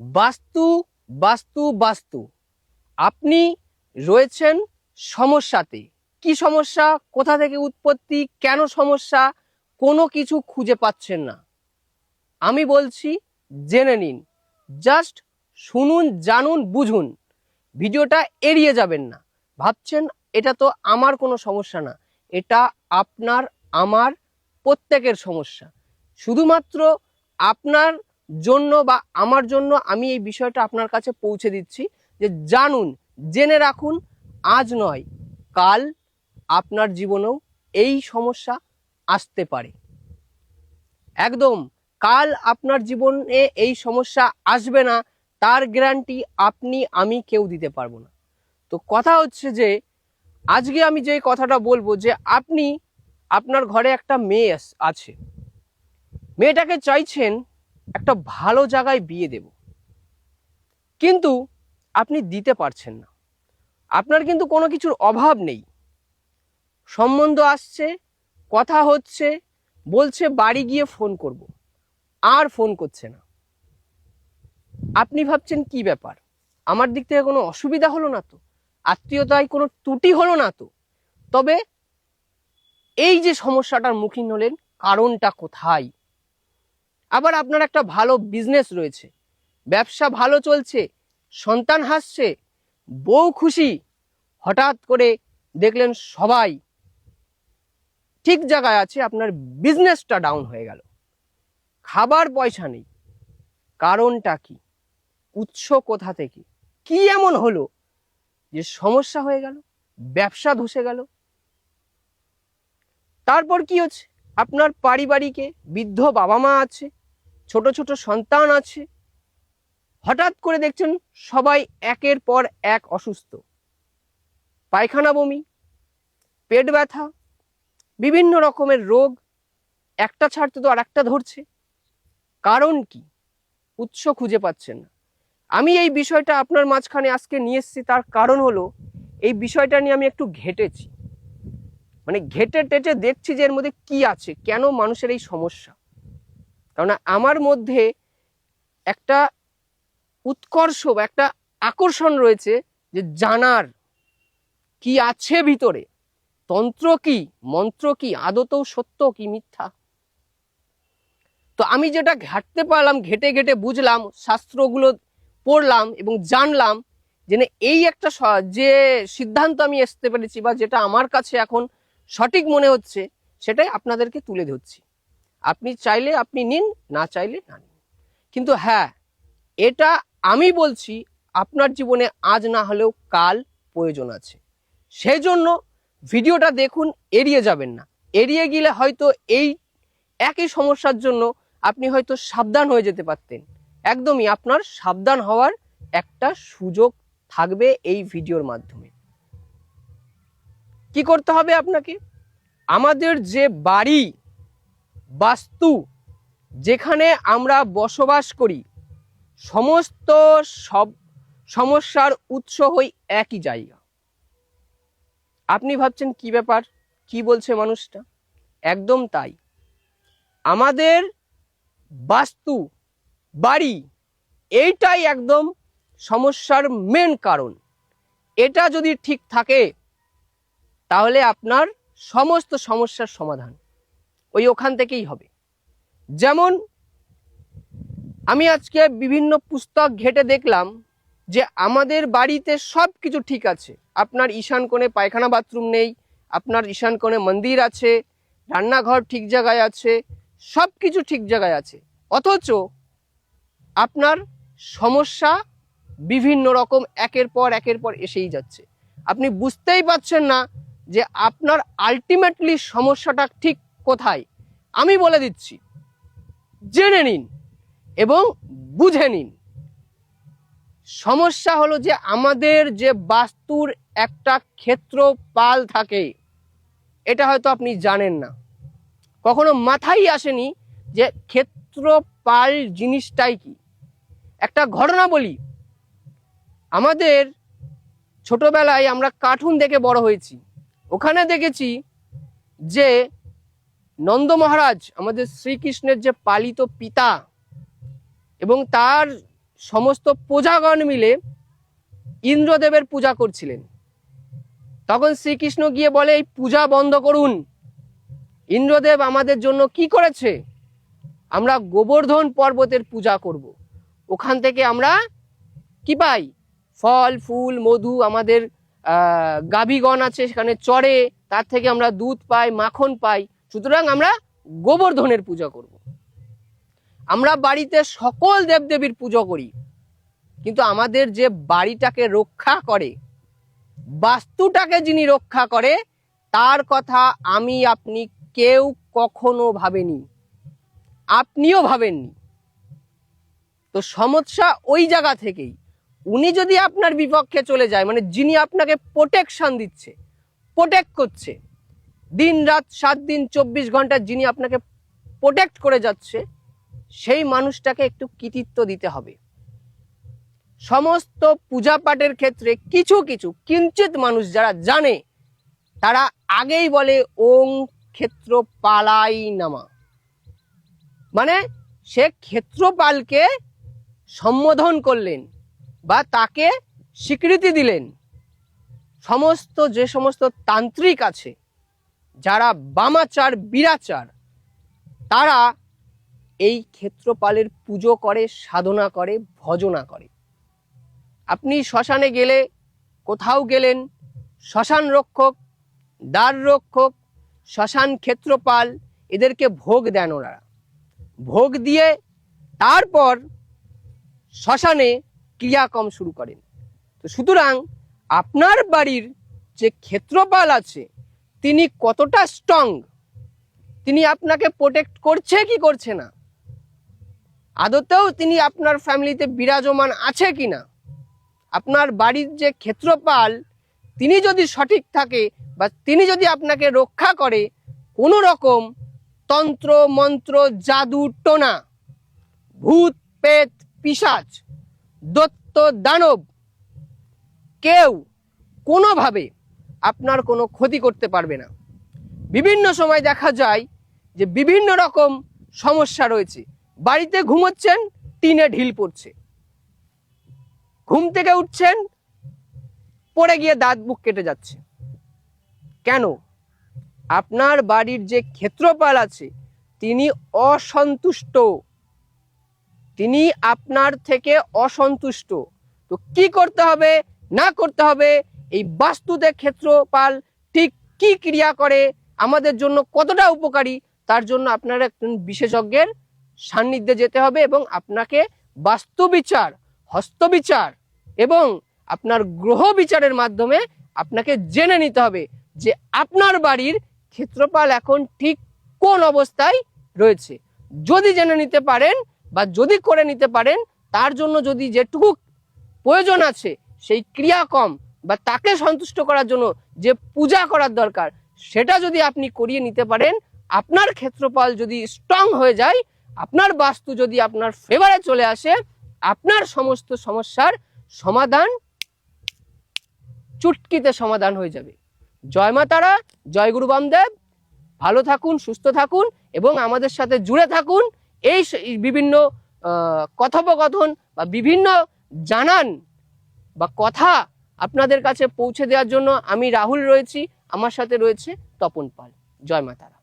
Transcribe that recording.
বাস্তু বাস্তু বাস্তু। আপনি রয়েছেন সমস্যাতে। কি সমস্যা? কোথা থেকে উৎপত্তি? কেন সমস্যা? কোনো কিছু খুঁজে পাচ্ছেন না। আমি বলছি, জেনে নিন। জাস্ট শুনুন, জানুন, বুঝুন। ভিডিওটা এড়িয়ে যাবেন না। ভাবছেন, এটা তো আমার কোনো সমস্যা না। এটা আপনার, আমার প্রত্যেকের সমস্যা। শুধুমাত্র আপনার জন্য বা আমার জন্য আমি এই বিষয়টা আপনার কাছে পৌঁছে দিচ্ছি যে জানুন, জেনে রাখুন, আজ নয়, কাল আপনার জীবনেও এই সমস্যা আসতে পারে। একদম, কাল আপনার জীবনে এই সমস্যা আসবে না, তার গ্যারান্টি আপনি, আমি কেউ দিতে পারব না। তো কথা হচ্ছে যে, আজকে আমি যে কথাটা বলব যে আপনি আপনার ঘরে একটা মেয়ে আছে। মেয়েটাকে চাইছেন একটা ভালো জায়গায় বিয়ে দেব। কিন্তু আপনি দিতে পারছেন না। আপনার কিন্তু কোনো কিছুর অভাব নেই। সম্বন্ধ আসছে, কথা হচ্ছে, বলছে বাড়ি গিয়ে ফোন করব। আর ফোন করছে না। আপনি ভাবছেন কি ব্যাপার? আমার দিক থেকে কোনো অসুবিধা হলো না তো? আত্মীয়তায় কোনো ত্রুটি হলো না তো? তবে এই যে সমস্যাটার মুখীন হলেন, কারণটা কোথায়? আবার আপনার একটা ভালো বিজনেস রয়েছে। ব্যবসা ভালো চলছে, সন্তান হাসছে, বউ খুশি, হঠাৎ করে দেখলেন সবাই ঠিক জায়গায় আছে, আপনার বিজনেসটা ডাউন হয়ে গেল। খাবার পয়সা নেই, কারণটা কি? উৎস কোথা থেকে? কি এমন হলো যে সমস্যা হয়ে গেল, ব্যবসা ধসে গেল? তারপর কি হচ্ছে? আপনার পারিবারিকে বৃদ্ধ বাবা মা আছে ছোট ছোট সন্তান আছে। হঠাৎ করে দেখছেন সবাই একের পর এক অসুস্থ। পায়খানা বমি, পেট ব্যথা, বিভিন্ন রকমের রোগ, একটা ছাড়তে তো আর একটা ধরছে। কারণ কি? উৎস খুঁজে পাচ্ছেন না। আমি এই বিষয়টা আপনার মাঝখানে আজকে নিয়ে এসেছি, তার কারণ হলো এই বিষয়টা নিয়ে আমি একটু ঘেটেছি। মানে ঘেটে টেটে দেখছি যে এর মধ্যে কি আছে, কেন মানুষের এই সমস্যা? কারণ আমার মধ্যে একটা উৎকর্ষ বা একটা আকর্ষণ রয়েছে যে জানার কি আছে ভিতরে? তন্ত্র কি? মন্ত্র কি? আদতেও সত্য কি মিথ্যা? তো আমি যেটা ঘাটতে পারলাম, ঘেটে ঘেটে বুঝলাম, শাস্ত্রগুলো পড়লাম এবং জানলাম যে এই একটা যে সিদ্ধান্ত আমি আসতে পেরেছি বা যেটা আমার কাছে এখন সঠিক মনে হচ্ছে, সেটাই আপনাদেরকে তুলে ধরছি। আপনি চাইলে আপনি নিন, না চাইলে না নিন। কিন্তু হ্যাঁ এটা আমি বলছি, আপনার জীবনে আজ না হলেও কাল প্রয়োজন আছে। সেই জন্য ভিডিওটা দেখুন, এড়িয়ে যাবেন না। এড়িয়ে গেলে হয়তো এই একই সমস্যার জন্য আপনি হয়তো সাবধান হয়ে যেতে পারতেন। একদমই আপনার সাবধান হওয়ার একটা সুযোগ থাকবে এই ভিডিওর মাধ্যমে। কি করতে হবে আপনাকে? আমাদের যে বাড়ি বাস্তু, যেখানে আমরা বসবাস করি, সমস্ত সব সমস্যার উৎস হই একই জায়গা। আপনি ভাবছেন কি ব্যাপার? কি বলছে মানুষটা? একদম তাই। আমাদের বাস্তু, বাড়ি, এইটাই একদম সমস্যার মেন কারণ। এটা যদি ঠিক থাকে, তাহলে আপনার সমস্ত সমস্যার সমাধান। ওই ওখান থেকেই হবে। যেমন আমি আজকে বিভিন্ন পুস্তক ঘেটে দেখলাম যে আমাদের বাড়িতে সব কিছু ঠিক আছে। আপনার ঈশান কোণে পায়খানা বাথরুম নেই, আপনার ঈশান কোণে মন্দির আছে, রান্নাঘর ঠিক জায়গায় আছে, সব কিছু ঠিক জায়গায় আছে। অথচ আপনার সমস্যা বিভিন্ন রকম, একের পর একের পর এসেই যাচ্ছে। আপনি বুঝতেই পারছেন না যে আপনার আলটিমেটলি সমস্যাটা ঠিক কোথায়? আমি বলে দিচ্ছি। জেনে নিন এবং বুঝে নিন। সমস্যা হলো যে আমাদের যে বাস্তুর একটা ক্ষেত্র পাল থাকে, এটা হয়তো আপনি জানেন না। কখনো মাথায় আসেনি যে ক্ষেত্র পাল জিনিসটাই কি? একটা ঘটনা বলি। আমাদের ছোটবেলায় আমরা কার্টুন দেখে বড় হয়েছি। ওখানে দেখেছি যে নন্দ মহারাজ, আমাদের শ্রীকৃষ্ণের যে পালিত পিতা এবং তার সমস্ত প্রজাগণ মিলে ইন্দ্রদেবের পূজা করছিলেন। তখন শ্রীকৃষ্ণ গিয়ে বলে, এই পূজা বন্ধ করুন। ইন্দ্রদেব আমাদের জন্য কি করেছে? আমরা গোবর্ধন পর্বতের পূজা করব। ওখান থেকে আমরা কি পাই? ফল, ফুল, মধু, আমাদের গাভীগণ আছে সেখানে চড়ে, তার থেকে আমরা দুধ পাই, মাখন পাই। সুতরাং আমরা গোবর্ধনের পূজা করব। আমরা বাড়িতে সকল দেবদেবীর পুজো করি, কিন্তু আমাদের যে বাড়িটাকে রক্ষা করে, বাস্তুটাকে যিনি রক্ষা করে, তার কথা আমি, আপনি কেউ কখনো ভাবেনি, আপনিও ভাবেননি তো সমস্যা ওই জায়গা থেকেই, উনি যদি আপনার বিপক্ষে চলে যায় মানে যিনি আপনাকে প্রোটেকশন দিচ্ছে প্রোটেক্ট করছে দিন রাত সাত দিন, চব্বিশ ঘণ্টা যিনি আপনাকে প্রোটেক্ট করে যাচ্ছে, সেই মানুষটাকে একটু কৃতিত্ব দিতে হবে। সমস্ত পূজা পাঠের ক্ষেত্রে কিছু কিছু কিঞ্চিত মানুষ যারা জানে, তারা আগেই বলে, ওং ক্ষেত্র পালাই নামা। মানে সে ক্ষেত্রপালকে সম্বোধন করলেন বা তাকে স্বীকৃতি দিলেন। সমস্ত, যে সমস্ত তান্ত্রিক আছে যারা বামাচার, বিরাচার, তারা এই ক্ষেত্রপালের পুজো করে, সাধনা করে, ভজনা করে। আপনি শ্মশানে গেলে, কোথাও গেলেন, শ্মশান রক্ষক, দ্বার রক্ষক, শ্মশান ক্ষেত্রপাল, এদেরকে ভোগ দেন ওনারা ভোগ দিয়ে তারপর শ্মশানে ক্রিয়াকর্ম শুরু করেন। তো সুতরাং আপনার বাড়ির যে ক্ষেত্রপাল আছে তিনি কতটা স্ট্রং তিনি আপনাকে প্রোটেক্ট করছে কি করছে না? আদতেও তিনি আপনার ফ্যামিলিতে বিরাজমান আছে কি না? আপনার বাড়ির যে ক্ষেত্রপাল, তিনি যদি সঠিক থাকে বা তিনি যদি আপনাকে রক্ষা করে, কোনো রকম তন্ত্র, মন্ত্র, জাদু, টোনা, ভূত পেত পিশাচ, দত্ত, দানব, কেউ কোনোভাবে আপনার কোনো ক্ষতি করতে পারবে না। বিভিন্ন সময় দেখা যায় যে বিভিন্ন রকম সমস্যা রয়েছে। বাড়িতে ঘুমোচ্ছেন, টিনে ঢিল পড়ছে। ঘুম থেকে উঠছেন, পড়ে গিয়ে দাঁত বুক কেটে যাচ্ছে। কেন? আপনার বাড়ির যে ক্ষেত্রপাল আছে, তিনি অসন্তুষ্ট। তিনি আপনার থেকে অসন্তুষ্ট। তো কি করতে হবে, না করতে হবে এই বাস্তুতে ক্ষেত্রপাল ঠিক কি ক্রিয়া করে, আমাদের জন্য কতটা উপকারী, তার জন্য আপনার একজন বিশেষজ্ঞের সান্নিধ্যে যেতে হবে এবং আপনাকে বাস্তু বিচার হস্তবিচার এবং আপনার গ্রহ বিচারের মাধ্যমে আপনাকে জেনে নিতে হবে যে আপনার বাড়ির ক্ষেত্রপাল এখন ঠিক কোন অবস্থায় রয়েছে। যদি জেনে নিতে পারেন বা যদি করে নিতে পারেন, তার জন্য যদি যেটুকু প্রয়োজন আছে, সেই ক্রিয়াকম বা তাকে সন্তুষ্ট করার জন্য যে পূজা করার দরকার, সেটা যদি আপনি করিয়ে নিতে পারেন, আপনার ক্ষেত্রপাল যদি স্ট্রং হয়ে যায়, আপনার বাস্তু যদি আপনার ফেভারে চলে আসে, আপনার সমস্ত সমস্যার সমাধান চুটকিতে সমাধান হয়ে যাবে। জয় মা তারা, জয় গুরু বামদেব, ভালো থাকুন, সুস্থ থাকুন এবং আমাদের সাথে জুড়ে থাকুন। এই বিভিন্ন কথোপকথন বা বিভিন্ন জানান বা কথা আপনাদের কাছে পৌঁছে দেওয়ার জন্য আমি রাহুল রয়েছি, আমার সাথে রয়েছে তপন পাল। জয় মা তারা।